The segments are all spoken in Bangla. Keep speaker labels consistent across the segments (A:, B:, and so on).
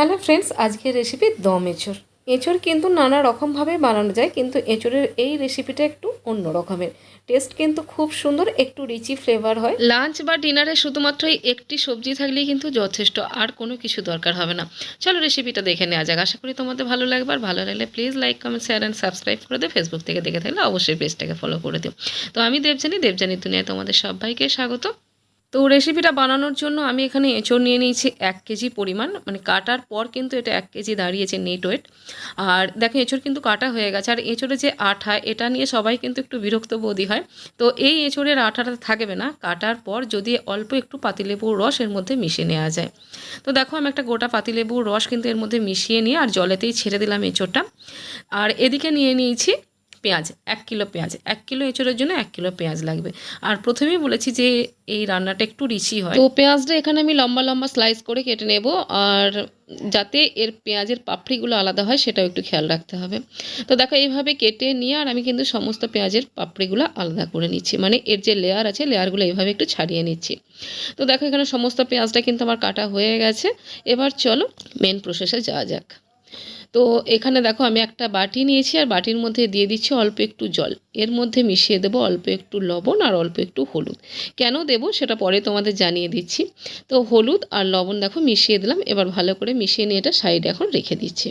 A: হ্যালো ফ্রেন্ডস, আজকের রেসিপি দম এঁচড়। এঁচড় কিন্তু নানা রকমভাবে বানানো যায়, কিন্তু এঁচড়ের এই রেসিপিটা একটু অন্য রকমের। টেস্ট কিন্তু খুব সুন্দর, একটু রিচি ফ্লেভার হয়। লাঞ্চ বা ডিনারে শুধুমাত্র একটি সবজি থাকলেই কিন্তু যথেষ্ট, আর কোনো কিছু দরকার হবে না। চলো রেসিপিটা দেখে নেওয়া যাক। আশা করি তোমাদের ভালো লাগবে, আর ভালো লাগলে please like comment share and subscribe করে দিও। ফেসবুক থেকে দেখে থাকলে অবশ্যই পেজটাকে ফলো করে দিও। তো আমি দেবজানি দেবজানি দুনিয়ায় তোমাদের সবাইকে স্বাগত। তো রেসিপিটা বানানোর জন্য আমি এখানে এঁচড় নিয়ে নিয়েছি এক কেজি পরিমাণ মানে কাটার পর কিন্তু এটা এক কেজি দাঁড়িয়েছে নেট ওয়েট আর দেখো এঁচড় কিন্তু কাটা হয়ে গেছে, আর এঁচড়ে যে আঠা, এটা নিয়ে সবাই কিন্তু একটু বিরক্ত বোধই হয়। তো এই এঁচড়ের আঠাটা থাকবে না, কাটার পর যদি অল্প একটু পাতিলেবুর রস এর মধ্যে মিশিয়ে নেওয়া যায়। তো দেখো আমি একটা গোটা পাতিলেবুর রস কিন্তু এর মধ্যে মিশিয়ে নিয়ে আর জলেতেই ছেড়ে দিলাম এঁচড়টা। আর এদিকে নিয়ে নিয়েছি পেঁয়াজ, এক কিলো পেঁয়াজ, এক কিলো এঁচড়ের জন্য এক কিলো পেঁয়াজ লাগবে। আর প্রথমেই বলেছি যে এই রান্নাটা একটু রিচি হয়। তো পেঁয়াজটা এখানে আমি লম্বা লম্বা স্লাইস করে কেটে নেব আর যাতে এর পেঁয়াজের পাপড়িগুলো আলাদা হয় সেটাও একটু খেয়াল রাখতে হবে। তো দেখো এইভাবে কেটে নিয়ে আর আমি কিন্তু সমস্ত পেঁয়াজের পাপড়িগুলো আলাদা করে নিচ্ছি। মানে এর যে লেয়ার আছে লেয়ারগুলো এইভাবে একটু ছাড়িয়ে নিচ্ছি। তো দেখো এখানে সমস্ত পেঁয়াজটা কিন্তু আমার কাটা হয়ে গেছে। এবার চলো মেন প্রসেসে যাওয়া যাক। তো এখানে দেখো আমি একটা বাটি নিয়েছি আর বাটির মধ্যে দিয়ে দিচ্ছি অল্প একটু জল। এর মধ্যে মিশিয়ে দেবো অল্প একটু লবণ আর অল্প একটু হলুদ। কেন দেব সেটা পরে তোমাদের জানিয়ে দিচ্ছি। তো হলুদ আর লবণ দেখো মিশিয়ে দিলাম, এবার ভালো করে মিশিয়ে নিয়ে এটা সাইডে এখন রেখে দিচ্ছি।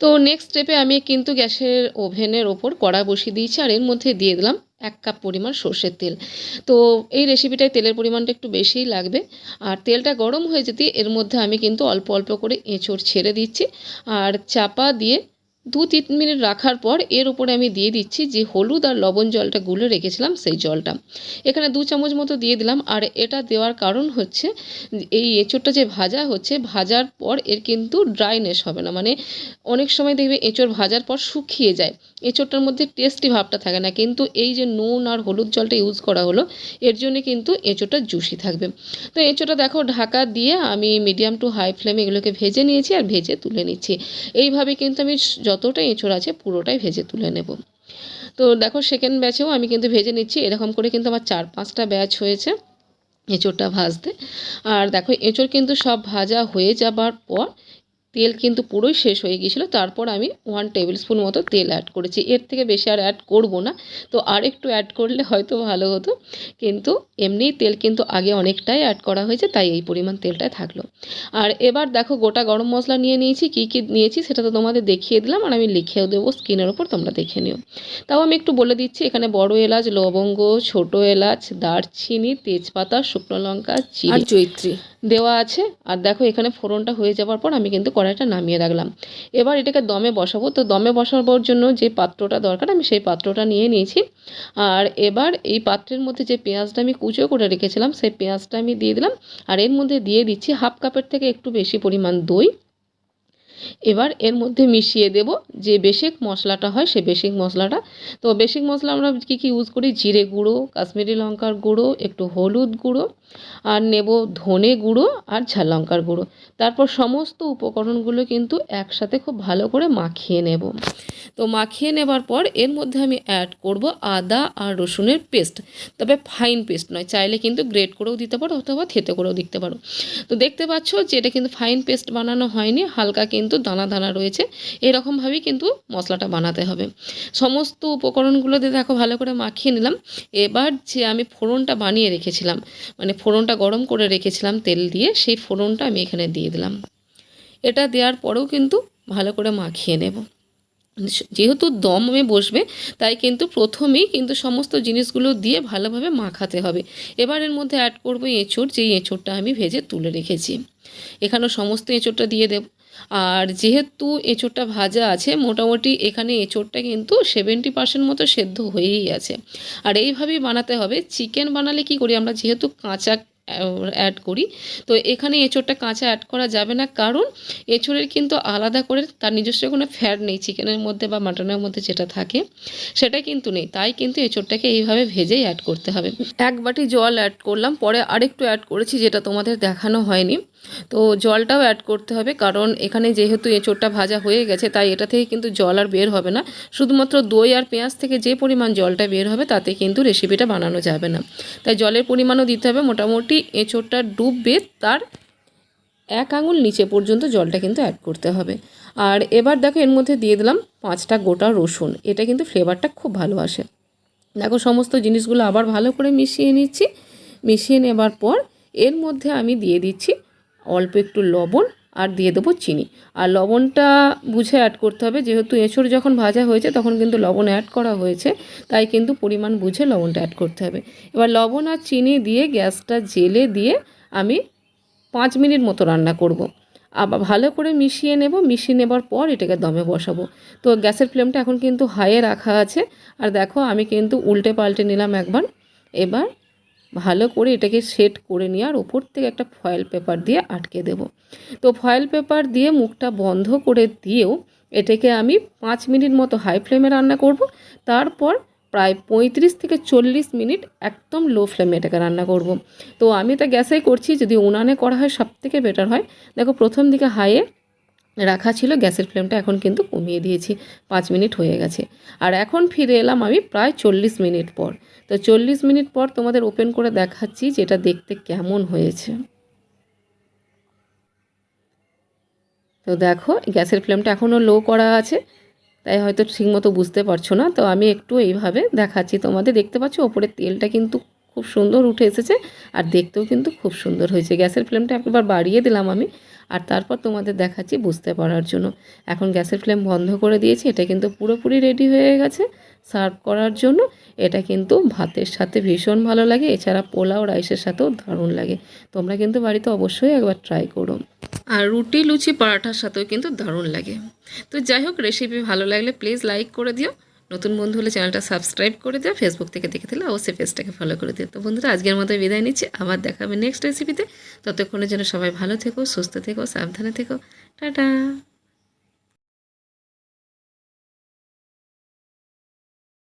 A: তো নেক্সট স্টেপে আমি কিন্তু গ্যাসের ওভেনের ওপর কড়া বসিয়ে দিয়েছি আর এর মধ্যে দিয়ে দিলাম এক কাপ পরিমাণ সর্ষের তেল। তো এই রেসিপিটায় তেলের পরিমাণটা একটু বেশিই লাগবে। আর তেলটা গরম হয়ে যেতে এর মধ্যে আমি কিন্তু অল্প অল্প করে এঁচড় ছেড়ে দিচ্ছি। আর চাপা দিয়ে দু তিন মিনিট রাখার পর এর উপরে আমি দিয়ে দিচ্ছি যে হলুদ আর লবণ জলটা গুলে রেখেছিলাম সেই জলটা। এখানে দু চামচ মতো দিয়ে দিলাম আর এটা দেওয়ার কারণ হচ্ছে এই এঁচড়টা যে ভাজা হচ্ছে, ভাজার পর এর কিন্তু ড্রাইনেস হবে না। মানে অনেক সময় দেখবে এঁচড় ভাজার পর শুকিয়ে যায়। এঁচড়টার মধ্যে টেস্টি ভাবটা থাকে না। কিন্তু এই যে নুন আর হলুদ জলটা ইউজ করা হলো, এর জন্য কিন্তু এঁচড়টা জুসি থাকবে। তো এঁচড়টা দেখো ঢাকা দিয়ে আমি মিডিয়াম টু হাই ফ্লেমে এগুলোকে ভেজে নিয়েছি আর ভেজে তুলে নিচ্ছি। এইভাবে কিন্তু আমি যতটা এঁচড় আছে পুরোটাই ভেজে তুলে নেব। তো দেখো সেকেন্ড ব্যাচেও আমি কিন্তু ভেজে নিচ্ছি, এরকম করে কিন্তু আমার চার পাঁচটা ব্যাচ হয়েছে এঁচোড়টা ভাজতে। আর দেখো এঁচোড় কিন্তু সব ভাজা হয়ে যাবার পর তেল কিন্তু পুরোই শেষ হয়ে গিয়েছিল। তারপর আমি ওয়ান টেবিল স্পুন মতো তেল অ্যাড করেছি। এর থেকে বেশি আর অ্যাড করব না। তো আর একটু অ্যাড করলে হয়তো ভালো হতো। কিন্তু এমনিই তেল কিন্তু আগে অনেকটাই অ্যাড করা হয়েছে, তাই এই পরিমাণ তেলটাই থাকল। আর এবার দেখো গোটা গরম মশলা নিয়ে নিয়েছি, কী কী নিয়েছি সেটা তো তোমাদের দেখিয়ে দিলাম আর আমি লিখেও দেবো স্কিনের ওপর, তোমরা দেখে নিও। তাও আমি একটু বলে দিচ্ছি, এখানে বড় এলাচ, লবঙ্গ, ছোট এলাচ, দারচিনি, তেজপাতা, শুকনো লঙ্কা, চিনি। চৈত্রী। দেওয়া আছে। আর দেখো, এখানে ফোড়নটা হয়ে যাওয়ার পর আমি কিন্তু কড়াইটা নামিয়ে রাখলাম। এবার এটাকে দমে বসাবো। তো দমে বসাবার জন্য যে পাত্রটা দরকার, আমি সেই পাত্রটা নিয়ে নিয়েছি। আর এবার এই পাত্রের মধ্যে যে পেঁয়াজটা আমি কুচো করে রেখেছিলাম, সেই পেঁয়াজটা আমি দিয়ে দিলাম। আর এর মধ্যে দিয়ে দিচ্ছি হাফ কাপের থেকে একটু বেশি পরিমাণ দই। এবার এর মধ্যে মিশিয়ে দেব যে বেসিক মশলাটা হয় সে বেসিক মশলাটা। তো বেসিক মশলা আমরা কী কী ইউজ করি? জিরে গুঁড়ো, কাশ্মীরি লঙ্কার গুঁড়ো, একটু হলুদ গুঁড়ো, আর নেব ধনে গুঁড়ো আর ঝাল লঙ্কার গুঁড়ো। তারপর সমস্ত উপকরণগুলো কিন্তু একসাথে খুব ভালো করে মাখিয়ে নেব। তো মাখিয়ে নেবার পর এর মধ্যে আমি অ্যাড করব আদা আর রসুনের পেস্ট তবে ফাইন পেস্ট নয়, চাইলে কিন্তু গ্রেট করেও দিতে পারো অথবা থেতে করেও দিতে পারো। তো দেখতে পাচ্ছ যে এটা কিন্তু ফাইন পেস্ট বানানো হয়নি, হালকা কিন্তু দানা দানা রয়েছে। এরকমভাবেই কিন্তু মশলাটা বানাতে হবে। সমস্ত উপকরণগুলো দিয়ে দেখো ভালো করে মাখিয়ে নিলাম। এবার যে আমি ফোড়নটা বানিয়ে রেখেছিলাম মানে ফোড়নটা গরম করে রেখেছিলাম তেল দিয়ে, সেই ফোড়নটা আমি এখানে দিয়ে দিলাম। এটা দেওয়ার পরেও কিন্তু ভালো করে মাখিয়ে নেব। যেহেতু দমে বসবে, তাই কিন্তু প্রথমেই কিন্তু সমস্ত জিনিসগুলো দিয়ে ভালোভাবে মাখাতে হবে। এবার এর মধ্যে অ্যাড করব এঁচড়, যেই এঁচড়টা আমি ভেজে তুলে রেখেছি। এখানেও সমস্ত এঁচড়টা দিয়ে দেব। আর যেহেতু এঁচড়টা ভাজা আছে, মোটামুটি এখানে এঁচড়টা কিন্তু সেভেন্টি পার্সেন্ট মতো সেদ্ধ হয়েই আছে। আর এইভাবেই বানাতে হবে। চিকেন বানালে কি করি আমরা, যেহেতু কাঁচা অ্যাড করি। তো এখানে এঁচোড়টা কাঁচা অ্যাড করা যাবে না, কারণ এঁচোরের কিন্তু আলাদা করে তার নিজস্ব কোনো ফ্যাট নেই চিকেনের মধ্যে বা মাটনের মধ্যে যেটা থাকে, সেটা কিন্তু নেই। তাই কিন্তু এঁচোড়টাকে এইভাবে ভেজেই অ্যাড করতে হবে। এক বাটি জল অ্যাড করলাম, পরে আরেকটু অ্যাড করেছি, যেটা তোমাদের দেখানো হয়নি। তো জলটাও অ্যাড করতে হবে, কারণ এখানে যেহেতু এঁচোড়টা ভাজা হয়ে গেছে, তাই এটা থেকে কিন্তু জল আর বের হবে না। শুধুমাত্র দই আর পেঁয়াজ থেকে যে পরিমাণ জলটা বের হবে, তাতে কিন্তু রেসিপিটা বানানো যাবে না। তাই জলের পরিমাণও দিতে হবে, মোটামুটি এঁচোড়টা ডুববে তার এক আঙুল নিচে পর্যন্ত জলটা কিন্তু অ্যাড করতে হবে। আর এবার দেখো এর মধ্যে দিয়ে দিলাম পাঁচটা গোটা রসুন, এটা কিন্তু ফ্লেভারটা খুব ভালো আসে। দেখো সমস্ত জিনিসগুলো আবার ভালো করে মিশিয়ে নিচ্ছি। মিশিয়ে নেবার পর এর মধ্যে আমি দিয়ে দিচ্ছি অল্প একটু লবণ আর দিয়ে দেবো চিনি। আর লবণটা বুঝে অ্যাড করতে হবে, যেহেতু এঁচড় যখন ভাজা হয়েছে তখন কিন্তু লবণ অ্যাড করা হয়েছে, তাই কিন্তু পরিমাণ বুঝে লবণটা অ্যাড করতে হবে। এবার লবণ আর চিনি দিয়ে গ্যাসটা জেলে দিয়ে আমি পাঁচ মিনিট মতো রান্না করব। আবার ভালো করে মিশিয়ে নেব, মিশিয়ে নেবার পর এটাকে দমে বসাবো। তো গ্যাসের ফ্লেমটা এখন কিন্তু হাইয়ে রাখা আছে। আর দেখো আমি কিন্তু উল্টে পাল্টে নিলাম একবার। এবার ভালো করে এটাকে সেট করে নিয়ে আর ওপর থেকে একটা ফয়েল পেপার দিয়ে আটকে দেব। তো ফয়েল পেপার দিয়ে মুখটা বন্ধ করে দিয়েও এটাকে আমি পাঁচ মিনিট মতো হাই ফ্লেমে রান্না করব। তারপর প্রায় পঁয়ত্রিশ থেকে চল্লিশ মিনিট একদম লো ফ্লেমে এটাকে রান্না করব। তো আমি তো গ্যাসেই করছি, যদি উনানে করা হয় সব থেকে বেটার হয়। দেখো প্রথম দিকে হাইয়ে রাখা ছিল, গ্যাসের ফ্লেমটা এখন কিন্তু কমিয়ে দিয়েছি, পাঁচ মিনিট হয়ে গেছে। আর এখন ফিরে এলাম আমি প্রায় চল্লিশ মিনিট পর। তো চল্লিশ মিনিট পর তোমাদের ওপেন করে দেখাচ্ছি যে এটা দেখতে কেমন হয়েছে। তো দেখো, গ্যাসের ফ্লেমটা এখনও লো করা আছে, তাই হয়তো ঠিকমতো বুঝতে পারছ না। তো আমি একটু এইভাবে দেখাচ্ছি তোমাদের। দেখতে পাচ্ছ ওপরে তেলটা কিন্তু খুব সুন্দর উঠে এসেছে, আর দেখতেও কিন্তু খুব সুন্দর হয়েছে। গ্যাসের ফ্লেমটা একবার বাড়িয়ে দিলাম আমি আর তারপর তোমাদের দেখাচ্ছি বুঝতে পারার জন্য। এখন গ্যাসের ফ্লেম বন্ধ করে দিয়েছি, এটা কিন্তু পুরোপুরি রেডি হয়ে গেছে সার্ভ করার জন্য। এটা কিন্তু ভাতের সাথে ভীষণ ভালো লাগে, এছাড়া পোলাও রাইসের সাথেও দারুণ লাগে। তোমরা কিন্তু বাড়িতে অবশ্যই একবার ট্রাই করো। আর রুটি, লুচি, পরাঠার সাথেও কিন্তু দারুণ লাগে। তো যাই হোক রেসিপি ভালো লাগলে প্লিজ লাইক করে দিও। নতুন বন্ধু হলে চ্যানেলটা সাবস্ক্রাইব করে দিও ফেসবুক থেকে দেখে দিলে অবশ্যই পেজটাকে ফলো করে দিও। তো বন্ধুরা, আজকের মতো বিদায় নিচ্ছি। আবার দেখাবে নেক্সট রেসিপিতে ততক্ষণের জন্য সবাই ভালো থেকো, সুস্থ থেকো, সাবধানে থেকো। টাটা!